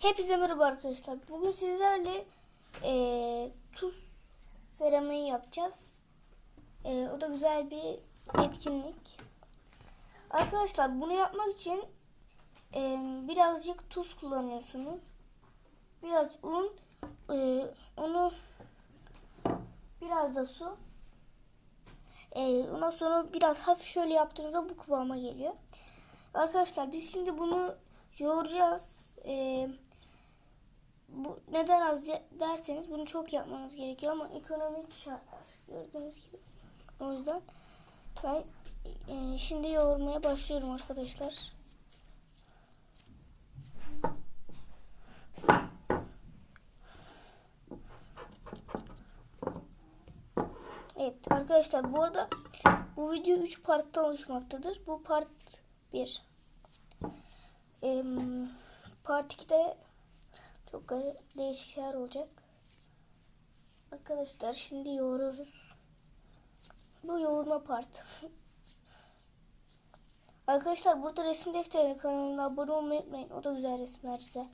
Hepinize merhaba arkadaşlar. Bugün sizlerle eee, tuz seramiği yapacağız. Eee, o da güzel bir etkinlik. Arkadaşlar bunu yapmak için eee, birazcık tuz kullanıyorsunuz. Biraz un, eee, onu biraz da su. Eee, ondan sonra biraz hafif şöyle yaptığınızda bu kıvama geliyor. Arkadaşlar biz şimdi bunu yoğuracağız. Eee bu neden az de- derseniz bunu çok yapmanız gerekiyor ama ekonomik şartlar gördüğünüz gibi. O yüzden ben e, şimdi yoğurmaya başlıyorum arkadaşlar. Evet arkadaşlar bu arada bu video 3 parttan oluşmaktadır. Bu part 1. part 2'de çok garip, değişik şeyler olacak. Arkadaşlar şimdi yoğuruyoruz. Bu yoğurma part. Arkadaşlar burada resim defteri kanalına abone olmayı unutmayın. O da güzel resimler size.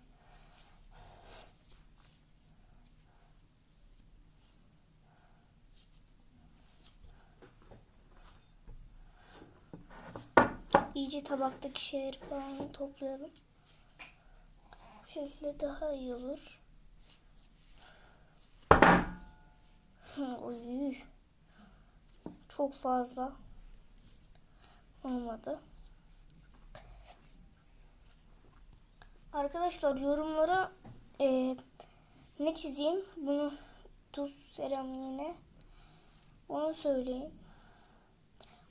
İyice tabaktaki şeyleri falan toplayalım. Şekilde daha iyi olur. Oy. Çok fazla. Olmadı. Arkadaşlar yorumlara e, ne çizeyim? Bunu tuz seramiğine onu söyleyin.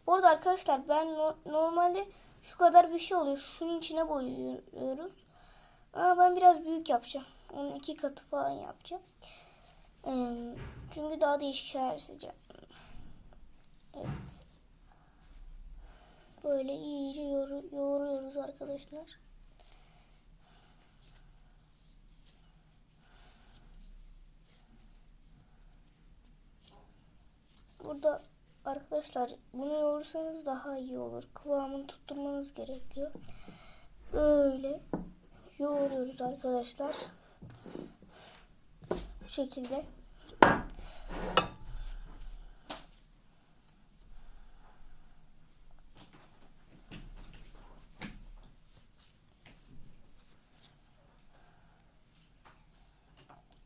Bu arada arkadaşlar ben no- normalde şu kadar bir şey oluyor. Şunun içine boyuyoruz. Biraz büyük yapacağım. Onun iki katı falan yapacağım. Çünkü daha değişik şeyler çizeceğim. Evet. Böyle iyice yoğur- yoğuruyoruz arkadaşlar. Burada arkadaşlar bunu yoğursanız daha iyi olur. Kıvamını tutturmanız gerekiyor. Böyle yoğuruyoruz arkadaşlar. Bu şekilde.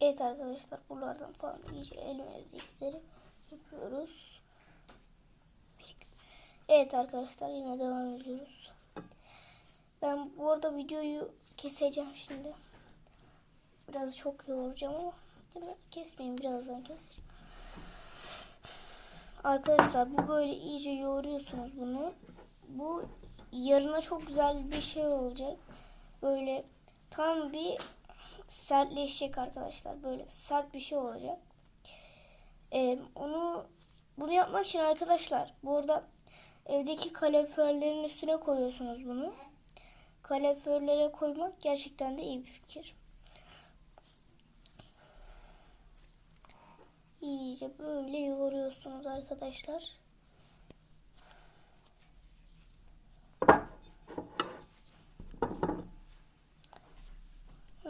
Evet arkadaşlar buralardan falan iyice elimizdekileri yapıyoruz. Evet arkadaşlar yine devam ediyoruz. Ben bu arada videoyu keseceğim şimdi. Biraz çok yoğuracağım ama kesmeyeyim birazdan keseceğim. Arkadaşlar bu böyle iyice yoğuruyorsunuz bunu. Bu yarına çok güzel bir şey olacak. Böyle tam bir sertleşecek arkadaşlar. Böyle sert bir şey olacak. Ee, onu bunu yapmak için arkadaşlar burada evdeki kaloriferlerin üstüne koyuyorsunuz bunu. Kaloriferlere koymak gerçekten de iyi bir fikir. İyice böyle yoğuruyorsunuz arkadaşlar.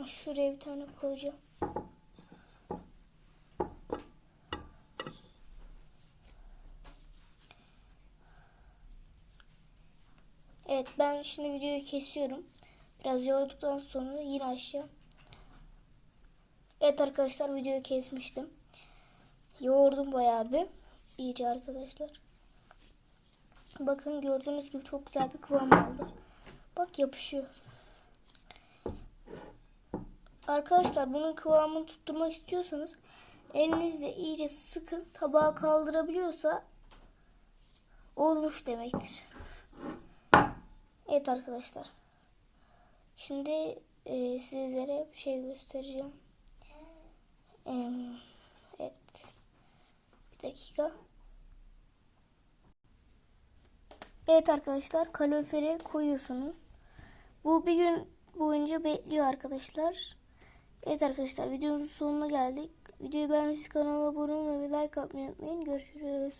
Şuraya bir tane koyacağım. Evet ben şimdi videoyu kesiyorum. Biraz yoğurduktan sonra yine aşağı. Evet arkadaşlar videoyu kesmiştim. Yoğurdum bayağı bir. İyice arkadaşlar. Bakın gördüğünüz gibi çok güzel bir kıvam aldı. Bak yapışıyor. Arkadaşlar bunun kıvamını tutturmak istiyorsanız elinizle iyice sıkın. Tabağa kaldırabiliyorsa olmuş demektir. Evet arkadaşlar. Şimdi e, sizlere bir şey göstereceğim. Em, evet. Bir dakika. Evet arkadaşlar kalorifere koyuyorsunuz. Bu bir gün boyunca bekliyor arkadaşlar. Evet arkadaşlar videomuzun sonuna geldik. Videoyu beğendiyseniz kanala abone olmayı ve like atmayı unutmayın. Görüşürüz.